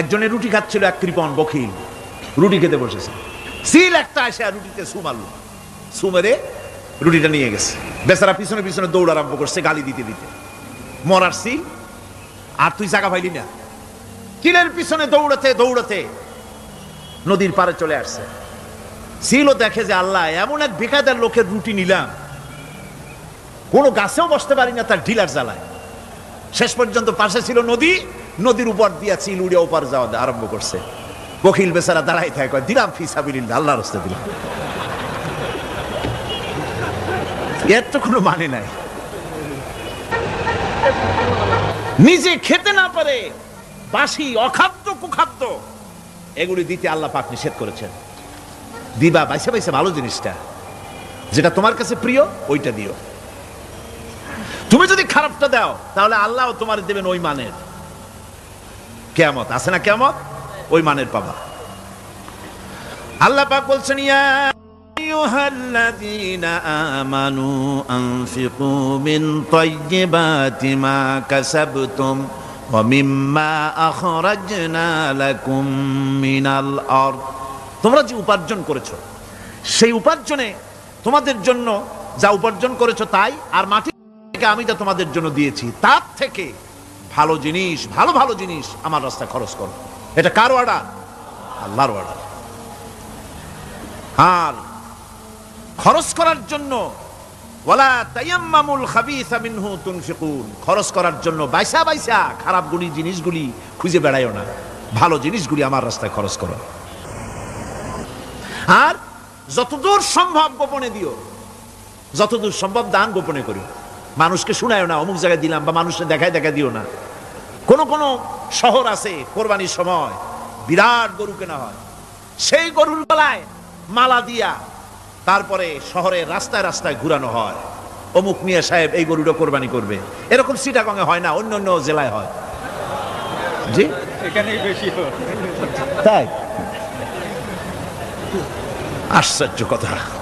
একজনে রুটি খাচ্ছিল এক কৃপন বখিল। রুটি খেতে বসেছে। সিল একটা আসে রুটিতে সু মারলো সু মেরে রুটিটা নিয়ে গেছে। বেচারা পিছনে পিছনে দৌড় আরম্ভ করছে গালি দিতে দিতে। মরার সিল, আর তুই জায়গা পাইলি না। কিলের পিছনে দৌড়াতে দৌড়াতে নদীর পারে চলে আসছে। সিলও দেখে যে আল্লাহ, এমন এক বেকায়দার লোকের রুটি নিলাম। কোনো গাছেও বসতে পারি না তার ঢিলার জ্বালায়। শেষ পর্যন্ত পাশে ছিল নদী নদীর উপর দিয়া চিল উড়ে ওপার যাওয়া আরম্ভ করছে। বকিল বেচারা দাঁড়াই থাকে দিলাম ফিসাবিল্লাহ আল্লাহর হস্তে দিলাম। এর তো কোনো মানে নাই। নিজে খেতে না পারে, বাসি, অখাদ্য, কুখাদ্য, এগুলি দিতে আল্লাহ পাক নিষেধ করেছেন। দিবা, বাইসে বাইসে, ভালো জিনিসটা। যেটা তোমার কাছে প্রিয়, ওইটা দিও। তুমি যদি খারাপটা দাও, তাহলে আল্লাহ তোমার দেবেন ওই মানের। কেয়ামত, আছে না কেয়ামত? ওই মানের পাবা। আল্লাহ পাক বলছেন তোমরা যে উপার্জন করেছ, সেই উপার্জনে তোমাদের জন্য যা উপার্জন করেছ তাই, আর মাটি থেকে আমি যা তোমাদের জন্য দিয়েছি, তার থেকে ভালো জিনিস, ভালো ভালো জিনিস আমার রাস্তায় খরচ করো। এটা কার অর্ডার আল্লাহর অর্ডার আর খরচ করার জন্য, ওয়ালা তায়াম্মামুল খাবিসা মিনহু তুনফিকুন। খরচ করার জন্য বাইসা বাইসা খারাপ গুলি জিনিসগুলি খুঁজে বেড়াইও না। ভালো জিনিসগুলি আমার রাস্তায় খরচ করো। আর যতদূর সম্ভব গোপনে দিও। যতদূর সম্ভব দান গোপনে করি মানুষকে শুনায়ও না অমুক জায়গায় দিলাম বা মানুষকে দেখায় দেখা দিও না। কোন কোন শহর আছে কোরবানির সময় বিরাট গরু কেনা হয়। সেই গরুর গলায় মালা দিয়া তারপরে শহরের রাস্তায় রাস্তায় ঘুরানো হয়। অমুক মিয়া সাহেব এই গরুটা কোরবানি করবে। এরকম সিটাগঙ্গে হয় না অন্য অন্য জেলায় হয়। জি? এখানেই বেশি হয়। তাই? আশ্চর্য কথা।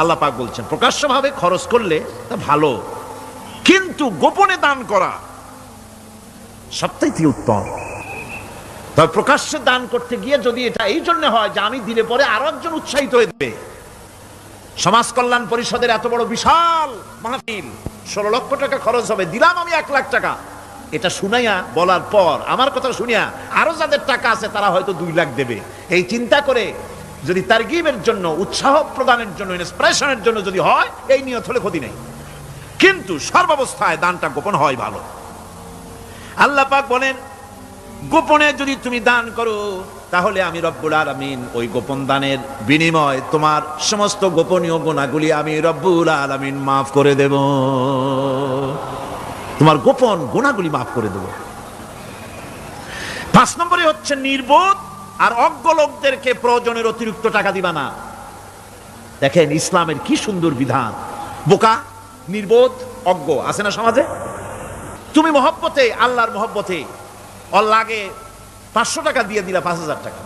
আল্লাহ পাক বলছেন, প্রকাশ্যভাবে খরচ করলে তা ভালো, কিন্তু গোপনে দান করা সবথেকে উত্তম। তবে প্রকাশ্যে দান করতে গিয়ে যদি এটা এই জন্য হয় যে আমি দিলে পরে আরও একজন উৎসাহিত হয়ে দেবে। সমাজ কল্যাণ পরিষদের এত বড় বিশাল মাহফিল, ষোলো লক্ষ টাকা খরচ হবে, দিলাম আমি এক লাখ টাকা। এটা শুনাইয়া বলার পর, আমার কথা শুনিয়া আরও যাদের টাকা আছে তারা হয়তো দুই লাখ দেবে। এই চিন্তা করে যদি তার তারগিবের জন্য, উৎসাহ প্রদানের জন্য ইন্সপিরেশনের জন্য যদি হয়, এই নিয়ত হলে ক্ষতি নেই। কিন্তু সর্বাবস্থায় দানটা গোপন হয় ভালো। আল্লাহ পাক বলেন, গোপনে যদি তুমি দান করো, তাহলে আমি রব্বুল আলামিন ওই গোপন দানের বিনিময় তোমার সমস্ত গোপনীয় গুণাগুলি আমি রব্বুল আলামিন মাফ করে দেব। তোমার গোপন গুণাগুলি মাফ করে দেব। পাঁচ নম্বরে হচ্ছে নির্বোধ আর অজ্ঞ লোকদেরকে প্রয়োজনের অতিরিক্ত টাকা দিবা না। দেখেন ইসলামের কি সুন্দর বিধান। বোকা, নির্বোধ, অজ্ঞ, আছে না সমাজে? তুমি মহব্বতে, আল্লাহর মহব্বতে লাগে পাঁচশো টাকা দিয়ে দিলা, পাঁচ হাজার টাকা।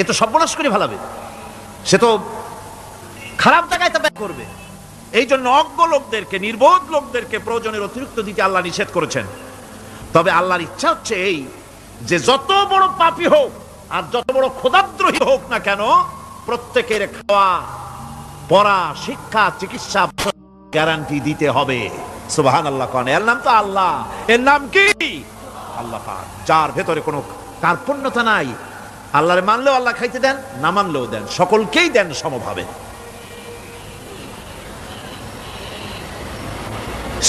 এ তো সর্বনাশ করে ভালাবে সে তো খারাপ টাকায় তা ব্যয় করবে। এই জন্য অজ্ঞ লোকদেরকে, নির্বোধ লোকদেরকে প্রয়োজনের অতিরিক্ত দিতে আল্লাহ নিষেধ করেছেন। তবে আল্লাহর ইচ্ছা হচ্ছে এই, যে যত বড় পাপী হোক আর যত বড় ক্ষুদাদ্রোহী হোক না কেন, প্রত্যেকের খাওয়া, পড়া, শিক্ষা, চিকিৎসা গ্যারান্টি দিতে হবে। সুবাহান আল্লাহ কন। এর নাম তো আল্লাহ। এর নাম কি? আল্লাহ পাক। যার ভেতরে কোনো কার্পণ্যতা নাই, আল্লাহরে মানলেও আল্লাহ খাইতে দেন, না মানলেও দেন। সকলকেই দেন সমভাবে।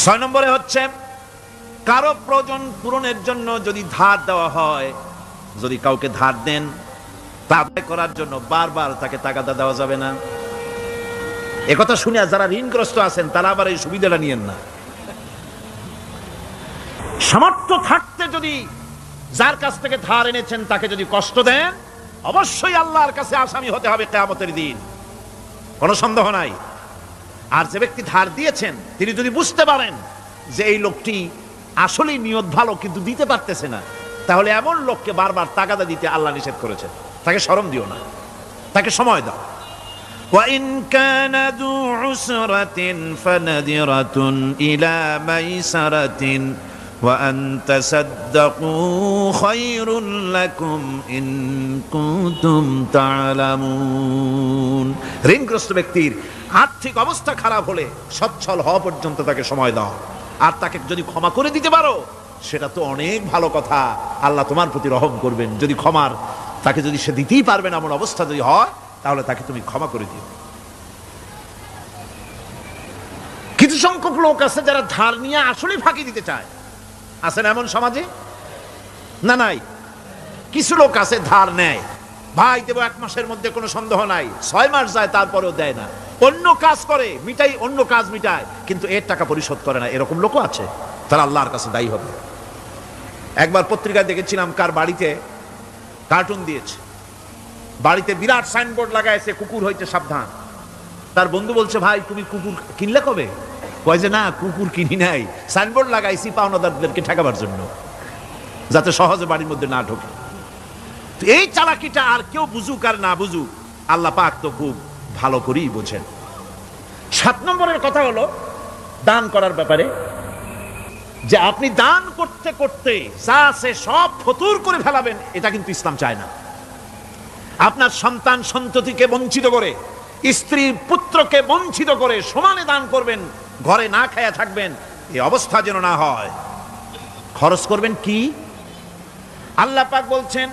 ছয় নম্বরে হচ্ছে, কারও প্রয়োজন পূরণের জন্য যদি ধার দেওয়া হয় যদি কাউকে ধার দেন, তা করার জন্য বারবার তাকে তাগাদা দেওয়া যাবে না। একথা শুনে যারা ঋণগ্রস্ত আছেন, তারা আবার এই সুবিধাটা নিয়েন না। সামর্থ্য থাকতে যদি যার কাছ থেকে ধার এনেছেন, তাকে যদি কষ্ট দেন, অবশ্যই আল্লাহর কাছে আসামি হতে হবে কেয়ামতের দিন। কোনো সন্দেহ নাই। আর যে ব্যক্তি ধার দিয়েছেন, তিনি যদি বুঝতে পারেন যে এই লোকটি আসলেই নিয়ত ভালো, কিন্তু দিতে পারতেছে না তাহলে এমন লোককে বারবার তাগাদা দিতে আল্লাহ নিষেধ করেছেন তাকে শরম দিও না তাকে সময় দাও وإن كان ذو عسرة فنذرة إلى ميسرة وأن تصدقوا خير لكم إن كنتم تعلمون ঋণগ্রস্ত ব্যক্তির আর্থিক অবস্থা খারাপ হলে সচ্ছল হওয়া পর্যন্ত তাকে সময় দাও আর তাকে যদি ক্ষমা করে দিতে পারো সেটা তো অনেক ভালো কথা। আল্লাহ তোমার প্রতি রহম করবেন। যদি ক্ষমার, তাকে যদি সে দিতেই পারবে না, এমন অবস্থা যদি হয়, তাহলে তাকে তুমি ক্ষমা করে দিও। কিছু সংখ্যক লোক আছে যারা ধার নিয়ে আসলে ফাঁকি দিতে চায়। আছেন এমন সমাজে? না, নাই। কিছু লোক আছে ধার নেয়। ভাই, দেবো, এক মাসের মধ্যে কোনো সন্দেহ নাই। ছয় মাস যায়, তারপরেও দেয় না। অন্য কাজ করে, মিটাই, অন্য কাজ মিটায়, কিন্তু এর টাকা পরিশোধ করে না। এরকম লোকও আছে। তারা আল্লাহর কাছে দায়ী হবে। একবার পত্রিকায় দেখেছিলাম কার বাড়িতে কার্টুন দিয়েছে। বাড়িতে বিরাট সাইনবোর্ড লাগাইছে কুকুর হইতে সাবধান। তার বন্ধু বলছে, ভাই, তুমি কুকুর কিনলে কবে? কয় যে, না, কুকুর কিনি নাই। সাইনবোর্ড লাগাইছি পাওনাদারদেরকে ঠেকাবার জন্য, যাতে সহজে বাড়ির মধ্যে না ঢোকে। এই চালাকিটা আর কেউ বুঝুক আর না বুঝুক, আল্লাহ পাক তো খুব ভালো করেই বোঝেন। সাত নম্বরের কথা হলো, দান করার ব্যাপারে যে আপনি দান করতে করতে যা সে সব ফতুর করে ফেলাবেন, এটা কিন্তু ইসলাম চায় না। আপনার সন্তান সন্ততিকে বঞ্চিত করে স্ত্রী পুত্রকে বঞ্চিত করে সমানে দান করবেন, ঘরে না খায়া থাকবেন এই অবস্থা যেন না হয়। খরচ করবেন কি? আল্লাহ পাক বলছেন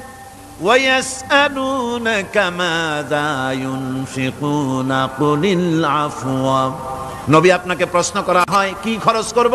নবী আপনাকে প্রশ্ন করা হয়, কি খরচ করব?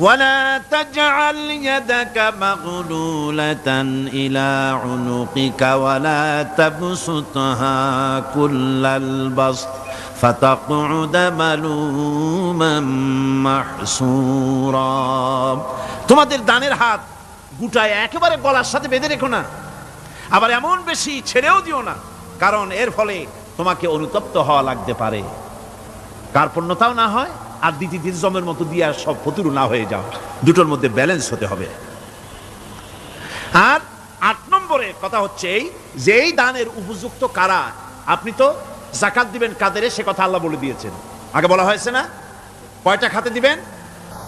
ولا تجعل يدك مغلولة إلى عنقك ولا تبسطها كل البسط فتقعد ملوما محسورا তোমাদের দানের হাত গুটায় একেবারে গলার সাথে বেঁধে রেখো না আবার এমন বেশি ছেড়েও দিও না কারণ এর ফলে তোমাকে অনুতপ্ত হওয়া লাগতে পারে কার্পণ্যতাও না হয় আর দ্বিতীয় জমের মতো দিয়ে আর সব ফতুরু না হয়ে যাও। দুটোর মধ্যে ব্যালেন্স হতে হবে। আর আট নম্বরে কথা হচ্ছে এই, যে এই দানের উপযুক্ত কারা, আপনি তো জাকাত দিবেন কাদের, সে কথা আল্লাহ বলে দিয়েছেন। আগে বলা হয়েছে না? কয়টা খাতে দিবেন?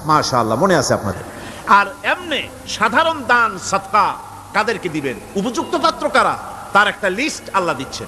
মাশা আল্লাহ মনে আছে আপনাদের। আর এমনি সাধারণ দান সৎকা কাদেরকে দিবেন? উপযুক্ত পাত্র কারা? তার একটা লিস্ট আল্লাহ দিচ্ছেন।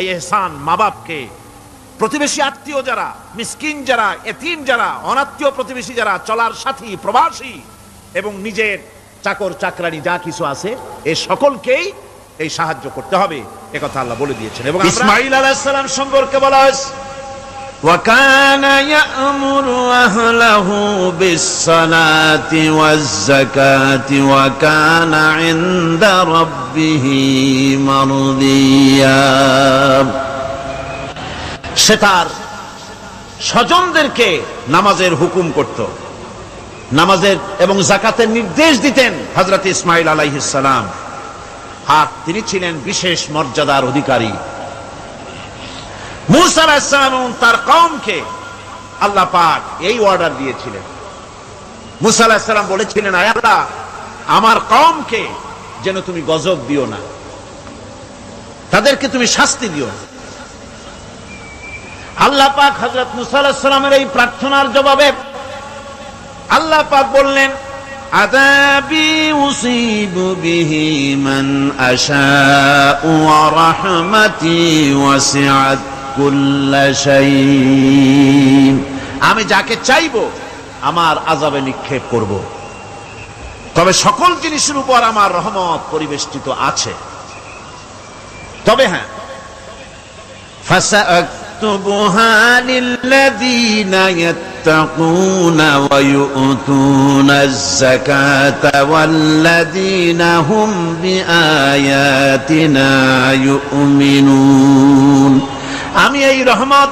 এই এহসান মা বাপকে প্রতিবেশী আত্মীয় যারা, মিসকিন যারা, এতিম যারা, অনাত্মীয় প্রতিবেশী যারা, চলার সাথী, প্রবাসী এবং নিজের চাকর, চাকরানি যা কিছু আছে, এ সকলকেই এই সাহায্য করতে হবে। একথা আল্লাহ বলে দিয়েছেন। এবং ইসমাইল আলাইহিস সালাম সম্পর্কে বলা হয়েছে وكان يأمر أهله بالصلاة والزكاة وكان عند ربه مرضيا সে তার স্বজনদেরকে নামাজের হুকুম করত নামাজের এবং জাকাতের নির্দেশ দিতেন হজরত ইসমাইল আলাইহিসালাম আর তিনি ছিলেন বিশেষ মর্যাদার অধিকারী মুসা আলাহিসাল্লাম এবং তার কমকে আল্লাহ পাক এই অর্ডার দিয়েছিলেন মুসা আলাহিসাল্লাম বলেছিলেন আয় আল্লাহ আমার কমকে যেন তুমি গজব দিও না তাদেরকে তুমি শাস্তি দিও না আল্লাহ পাক হজরত মুসা আলাহিসাল্লামের এই প্রার্থনার জবাবে আল্লাহ পাক বললেন عذابي أصيب به من أشاء ورحمتي وسعت كل شيء আমি যাকে চাইবো আমার আজাবে নিক্ষেপ করব তবে সকল জিনিসের উপর আমার রহমত পরিবেষ্টিত আছে তবে হ্যাঁ فسأكتبها للذين يتقون ويؤتون الزكاة والذين هم بآياتنا يؤمنون আমি এই রহমত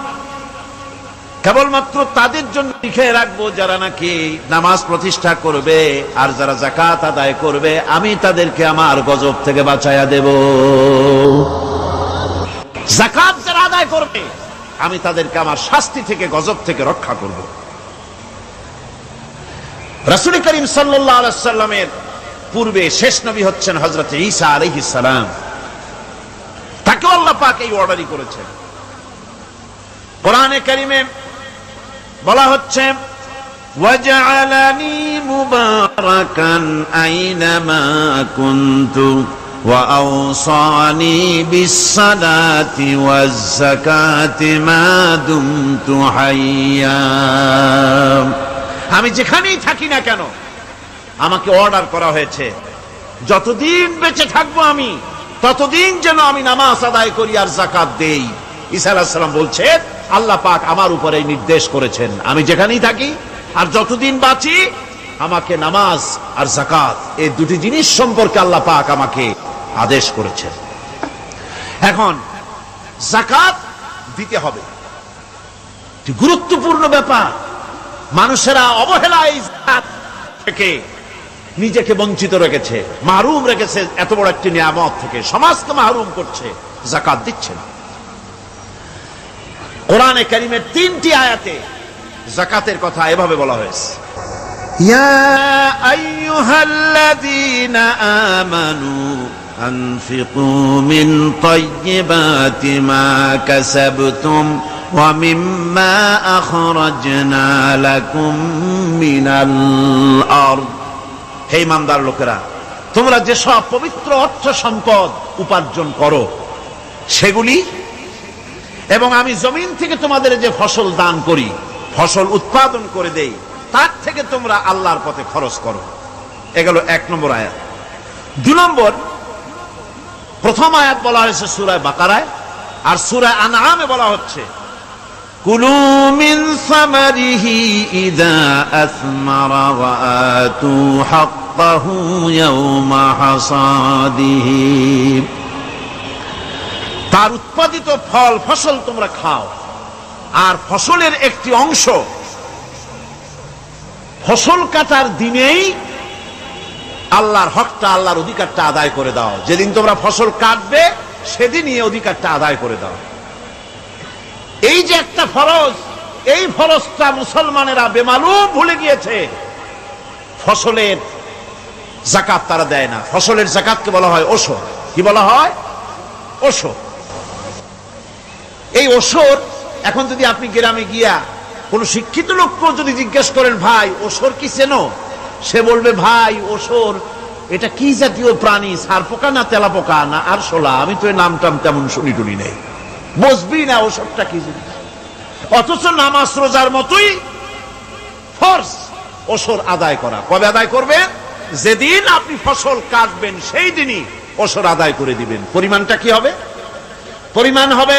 কেবলমাত্র তাদের জন্য লিখে রাখব যারা নাকি নামাজ প্রতিষ্ঠা করবে আর যারা জাকাত আদায় করবে, আমি তাদেরকে আমার গজব থেকে বাঁচাইয়া দেব। জাকাত যারা আদায় করবে, আমি তাদেরকে আমার শাস্তি থেকে, গজব থেকে রক্ষা করব। রাসুল করিম সাল্লামের পূর্বে শেষ নবী হচ্ছেন হজরত ঈসা আলহিস তাকেও আল্লাহ পাক এই অর্ডারই করেছেন। কোরআনে কারিমে বলা হচ্ছে وجعلني مباركا أينما كنت وأوصاني بالصلاة والزكاة ما دمت حيا আমি যেখানেই থাকি না কেন আমাকে অর্ডার করা হয়েছে যতদিন বেঁচে থাকবো আমি ততদিন যেন আমি নামাজ আদায় করি আর জাকাত দেই ঈসা আলাহিসাল্লাম বলছে আল্লাহ পাক আমার উপরে নির্দেশ করেছেন। আমি যেখানেই থাকি আর যতদিন বাঁচি, আমাকে নামাজ আর জাকাত এই দুটি জিনিস সম্পর্কে আল্লাহ পাক আমাকে আদেশ করেছেন। এখন জাকাত দিতে হবে। গুরুত্বপূর্ণ ব্যাপার। মানুষেরা অবহেলায় থেকে নিজেকে বঞ্চিত রেখেছে, মাহরুম রেখেছে, এত বড় একটি নিয়ামত থেকে সমাজকে মাহরুম করছে জাকাত দিচ্ছে না। কোরআনে কারিমের তিনটি আয়াতে জাকাতের কথা এভাবে বলা হয়েছে। ইয়া আমানু হে ইমামদার লোকেরা তোমরা যেসব পবিত্র অর্থ সম্পদ উপার্জন করো সেগুলি এবং আমি জমিন থেকে তোমাদের যে ফসল দান করি ফসল উৎপাদন করে দেই তার থেকে তোমরা আল্লাহর পথে খরচ করো এগুলো এক নম্বর আয়াত দু নম্বর প্রথম আয়াত বলা হয়েছে সুরায় বাকারায় আর সুরায় আনামে বলা হচ্ছে كلوا من ثمره إذا أثمر وآتوا حقه يوم حصاده তার উৎপাদিত ফল, ফসল তোমরা খাও। আর ফসলের একটি অংশ ফসল কাটার দিনেই আল্লাহর হকটা, আল্লাহর অধিকারটা আদায় করে দাও। যেদিন তোমরা ফসল কাটবে, সেদিনই অধিকারটা আদায় করে দাও। এই যে একটা ফরজ এই ফরজটা মুসলমানেরা বেমালুম ভুলে গিয়েছে। ফসলের জাকাত তারা দেয় না। ফসলের জাকাতকে বলা হয় ওষুধ। কি বলা হয়? ওষুধ। এই ওসর, এখন যদি আপনি গ্রামে গিয়া কোন শিক্ষিত লোককেও যদি জিজ্ঞেস করেন, ভাই, ওসর কি চেনো? সে বলবে, ভাই, ওসর, এটা কি জাতীয় প্রাণী? সার পোকা না তেলা পোকা? না আর শোলা আমি তো নাম টাম তেমন শুনি টুনি নেই। বুঝবি না ওসবটা কি জিনিস? অথচ নামাজ রোজার মতোই ফর্স ওসর আদায় করা। কবে আদায় করবেন? যেদিন আপনি ফসল কাটবেন, সেই দিনই ওসর আদায় করে দিবেন। পরিমাণটা কি হবে? পরিমাণ হবে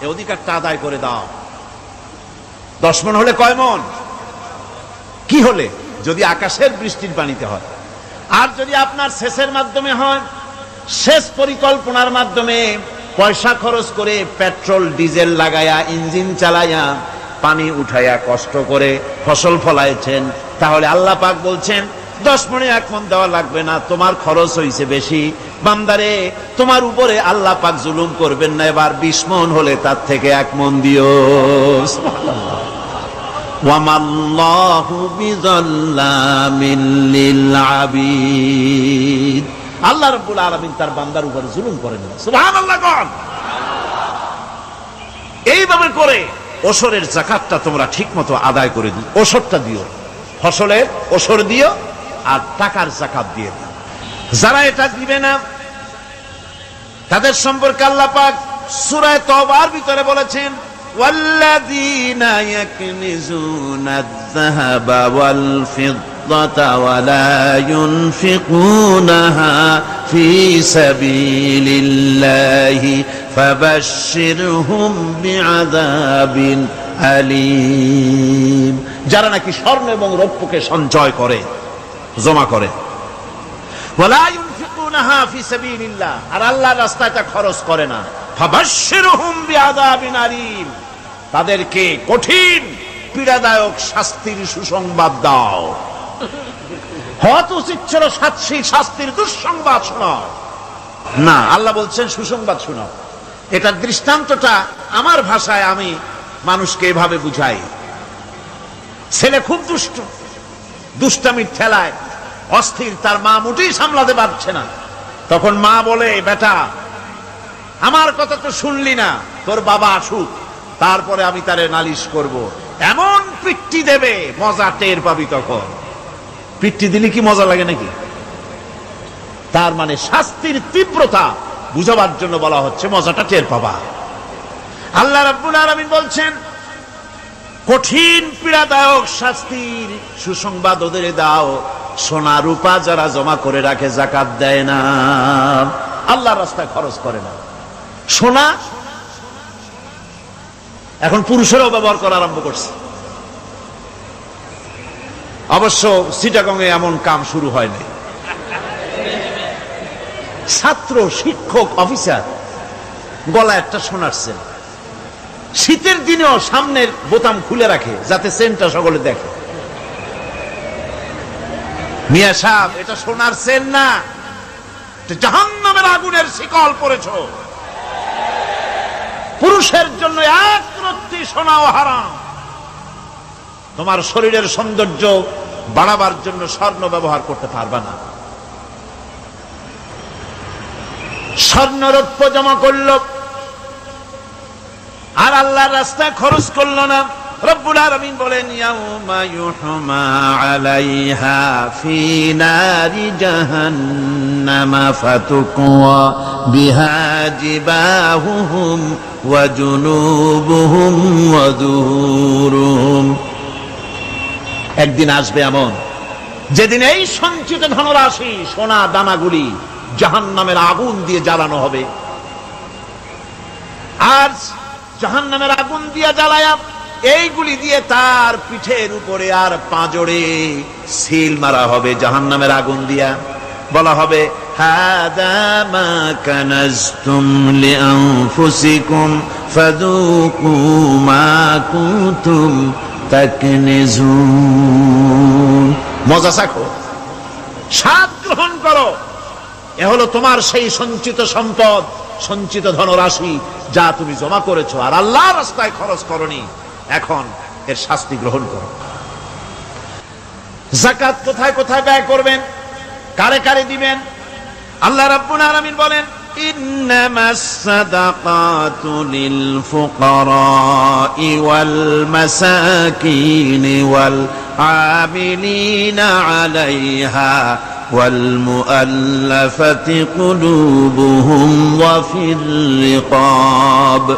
এই অধিকারটা আদায় করে দাও। দশ মন হলে কয় মন? কি হলে? যদি আকাশের বৃষ্টির পানিতে হয়। আর যদি আপনার শেষের মাধ্যমে হয় শেষ পরিকল্পনার মাধ্যমে পয়সা খরচ করে পেট্রোল, ডিজেল লাগায়া, ইঞ্জিন চালায়া, পানি উঠাইয়া কষ্ট করে ফসল ফলাইছেন, তাহলে আল্লাহ পাক বলছেন দশ মনে এখন দেওয়া লাগবে না, তোমার খরচ হয়েছে বেশি। বামদারে তোমার উপরে আল্লাহ পাক জুলুম করবেন না, এবার বিশ মন হলে তার থেকে এক মন দিও। আল্লাহ রব্বুল আলমিন তার বান্দার উপরে জুলুম করেন এইভাবে করে ওসরের জাকাতটা তোমরা ঠিক মতো আদায় করে দিও। ওসরটা দিও। ফসলের ওসর দিও আর টাকার জাকাত দিয়ে দিও যারা এটা দিবে না তাদের সম্পর্কে আল্লাহ পাক সূরা তওবার ভিতরে বলেছেন والذين يكنزون الذهب والفضة ولا ينفقونها في سبيل الله فبشرهم بعذاب أليم যারা নাকি স্বর্ণ এবং রৌপ্যকে সঞ্চয় করে জমা করে। আর আল্লাহর রাস্তায় তা খরচ করে না। তাদেরকে কঠিন, পীড়াদায়ক শাস্তির সুসংবাদ দাও। হত শাস্তির দুঃসংবাদ শোনাও না, আল্লাহ বলছেন সুসংবাদ শোনাও এটার দৃষ্টান্তটা আমার ভাষায় আমি মানুষকে এভাবে বুঝাই। ছেলে খুব দুষ্ট। দুষ্টামির ঠেলায় অস্থির, তার মা মোটেই সামলাতে পারছে না। তখন মা বলে, বেটা, আমার কথা তো শুনলি না, তোর বাবা আসুক, তারপরে আমি তারে নালিশ করব। এমন পিট্টি দেবে, মজা টের পাবি তখন। পিট্টি দিলে কি মজা লাগে নাকি? তার মানে শাস্তির তীব্রতা বুঝাবার জন্য বলা হচ্ছে, মজাটা টের পাবা। আল্লাহ রাব্বুল আলামিন বলছেন, কঠিন পীড়াদায়ক শাস্তির সুসংবাদ ওদের দাও সোনা রূপা যারা জমা করে রাখে জাকাত দেয় না। আল্লাহ রাস্তায় খরচ করে না। সোনা, এখন পুরুষেরাও ব্যবহার করা আরম্ভ করছে। অবশ্য সিটাগংয়ে এমন কাম শুরু হয়নি। ছাত্র, শিক্ষক, অফিসার গলা একটা সেন শীতের দিনেও সামনের বোতাম খুলে রাখে, যাতে সেন্টটা সকলে দেখে। মিয়া সাহেব। এটা সেন না। আগুনের শিকল পড়েছ। পুরুষের জন্য এক হারাম। তোমার শরীরের সৌন্দর্য বাড়াবার জন্য স্বর্ণ ব্যবহার করতে পারবা না। স্বর্ণরৌপ্য জমা করল। আর আল্লাহর রাস্তায় খরচ করল না। রব্বুল আলামিন বলেন একদিন আসবে এমন, যেদিন এই সঞ্চিত ধনরাশি, সোনা দানাগুলি জাহান্নামের আগুন দিয়ে জ্বালানো হবে। আর জাহান্নামের আগুন দিয়ে জ্বালায়া এইগুলি দিয়ে তার পিঠের উপরে আর পাঁজরে সিল মারা হবে জাহান্নামের আগুন দিয়া। বলা হবে মজা চাখো স্বাদ গ্রহণ করো। এ হলো তোমার সেই সঞ্চিত সম্পদ, সঞ্চিত ধনরাশি যা তুমি জমা করেছ। আর আল্লাহ রাস্তায় খরচ করনি। এখন এর শাস্তি গ্রহণ করো জাকাত কোথায় কোথায় ব্যয় করবেন কারে কারে দিবেন আল্লাহ রাব্বুল আলামিন বলেন إنما الصدقات للفقراء والمساكين والعاملين عليها والمؤلفة قلوبهم وفي الرقاب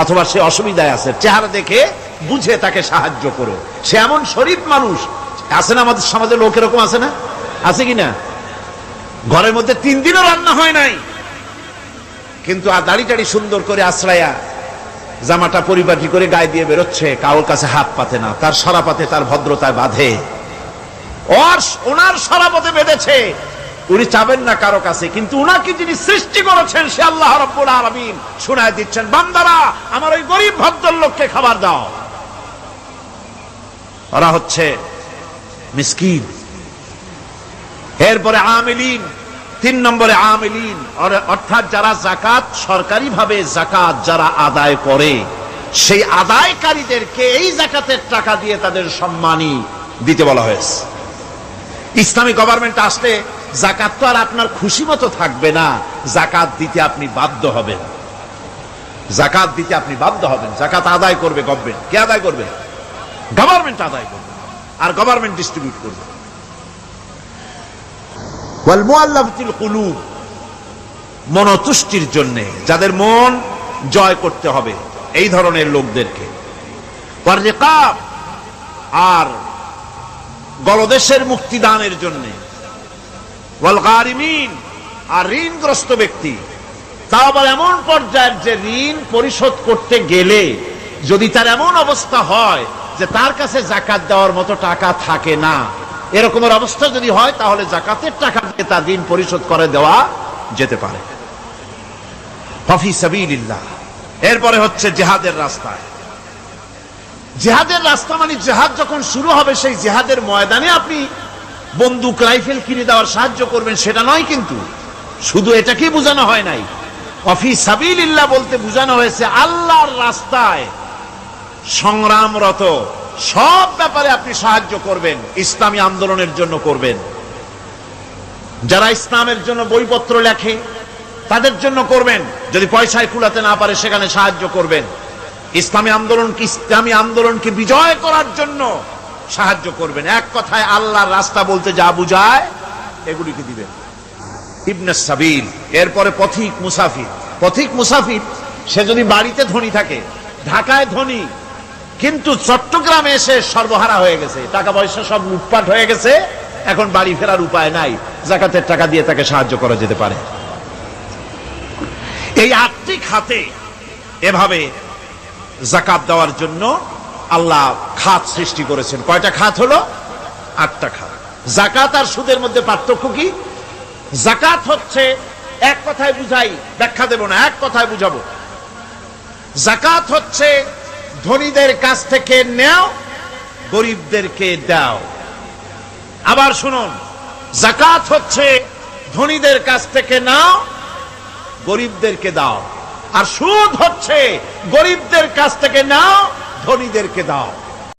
অথবা সে অসুবিধায় আছে, চেহারা দেখে বুঝে তাকে সাহায্য করো। সে এমন শরীফ মানুষ, আছে না আমাদের সমাজে লোক এরকম আছে না? আছে কি না? ঘরের মধ্যে তিন দিনও রান্না হয় নাই। কিন্তু আর দাড়ি টাড়ি সুন্দর করে আশ্রয়া, জামাটা পরিপাটি করে গায়ে দিয়ে বেরোচ্ছে, কারোর কাছে হাত পাতে না, তার সরাপাতে তার ভদ্রতায় বাঁধে। ওনার সরাপথে বেঁধেছে। উনি চাবেন না কারও কাছে, কিন্তু উনাকে যিনি সৃষ্টি করেছেন, সে আল্লাহ রব্বুল আলামিন শোনায় দিচ্ছেন, বান্দারা, আমার ওই গরিব ভদ্রলোককে খাবার দাও। ওরা হচ্ছে মিসকিন। এরপরে আমিলিন, তিন নম্বরে আমিলিন। অর্থাৎ যারা জাকাত সরকারিভাবে জাকাত যারা আদায় করে, সেই আদায়কারীদেরকে এই জাকাতের টাকা দিয়ে তাদের সম্মানী দিতে বলা হয়েছে। ইসলামী গভর্নমেন্ট আসলে জাকাত তো আর আপনার খুশি মতো থাকবে না। জাকাত দিতে আপনি বাধ্য হবেন। জাকাত দিতে আপনি বাধ্য হবেন। জাকাত আদায় করবে গভর্নমেন্ট কে আদায় করবে? গভর্নমেন্ট আদায় করবে। আর গভর্নমেন্ট ডিস্ট্রিবিউট করবে। মনতুষ্টির জন্য যাদের মন জয় করতে হবে, এই ধরনের লোকদেরকে। আর গলদেশের মুক্তিদানের জন্য আর ঋণগ্রস্ত ব্যক্তি। তা আবার এমন পর্যায়ের যে ঋণ পরিশোধ করতে গেলে যদি তার এমন অবস্থা হয় যে তার কাছে জাকাত দেওয়ার মতো টাকা থাকে না, এরকমের অবস্থা যদি হয়, তাহলে জাকাতের টাকা দিয়ে তার ঋণ পরিশোধ করে দেওয়া যেতে পারে। এরপরে হচ্ছে জেহাদের রাস্তায় জেহাদের রাস্তা মানে জেহাদ যখন শুরু হবে, সেই জেহাদের ময়দানে আপনি বন্দুক, রাইফেল কিনে দেওয়ার সাহায্য করবেন, সেটা নয় কিন্তু। শুধু এটাকে বোঝানো হয় নাই। অফি সাবিলিল্লাহ বলতে বোঝানো হয়েছে, আল্লাহর রাস্তায় সংগ্রামরত সব ব্যাপারে আপনি সাহায্য করবেন, ইসলামী আন্দোলনের জন্য করবেন। যারা ইসলামের জন্য বইপত্র লেখে, তাদের জন্য করবেন। যদি পয়সায় কুলাতে না পারে, সেখানে সাহায্য করবেন। ইসলামী আন্দোলনকে ইসলামী আন্দোলনকে বিজয় করার জন্য সাহায্য করবেন। এক কথায় আল্লাহর রাস্তা বলতে যা বুঝায়, এগুলিকে দিবেন। ইবনে সাবিল, এরপরে পথিক মুসাফির। পথিক মুসাফির, সে যদি বাড়িতে ধনী থাকে, ঢাকায় ধনী, কিন্তু চট্টগ্রামে এসে সর্বহারা হয়ে গেছে, টাকা পয়সা সব লুটপাট হয়ে গেছে, এখন বাড়ি ফেরার উপায় নাই, জাকাতের টাকা দিয়ে তাকে সাহায্য করা যেতে পারে। এই আর্থিক হাতে এভাবে জাকাত দেওয়ার জন্য আল্লাহ খাত সৃষ্টি করেছেন। কয়টা খাত হলো? আটটা খাত। জাকাত আর সুদের মধ্যে পার্থক্য কি? জাকাত হচ্ছে এক কথায় বুঝাই, ব্যাখ্যা দেব না, এক কথায় বুঝাবো। জাকাত হচ্ছে ধনীদের কাছ থেকে নেও, গরিবদেরকে দাও। আবার শুনুন জাকাত হচ্ছে ধনীদের কাছ থেকে নাও, গরিবদেরকে দাও। আর সুদ হচ্ছে গরিবদের কাছ থেকে নাও ধনীদেরকে দাও।